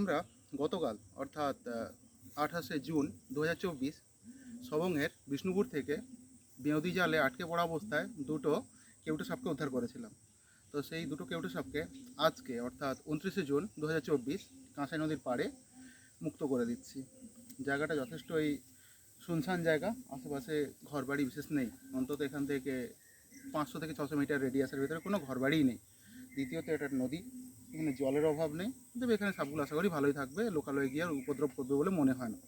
আমরা গতকাল, অর্থাৎ আঠাশে জুন দু হাজার চব্বিশ সবংয়ের বিষ্ণুপুর থেকে বিনোদী জালে আটকে পড়া অবস্থায় দুটো কেউটে সাপকে উদ্ধার করেছিলাম। তো সেই দুটো কেউটে সাপকে আজকে, অর্থাৎ, উনত্রিশে জুন দু হাজার চব্বিশ কাঁসাই নদীর পাড়ে মুক্ত করে দিচ্ছি। জায়গাটা যথেষ্টই শুনশান জায়গা, আশেপাশে ঘরবাড়ি বিশেষ নেই। অন্তত এখান থেকে পাঁচশো থেকে ছশো মিটার রেডিয়াসের ভিতরে কোনো ঘরবাড়িই নেই। দ্বিতীয়ত, এটা নদী। এখানে জলের অভাব নেই। তবে এখানে সাপগুলো আশা করি ভালোই থাকবে। লোকালয়ে গিয়ে আর উপদ্রব করবে বলে মনে হয় না।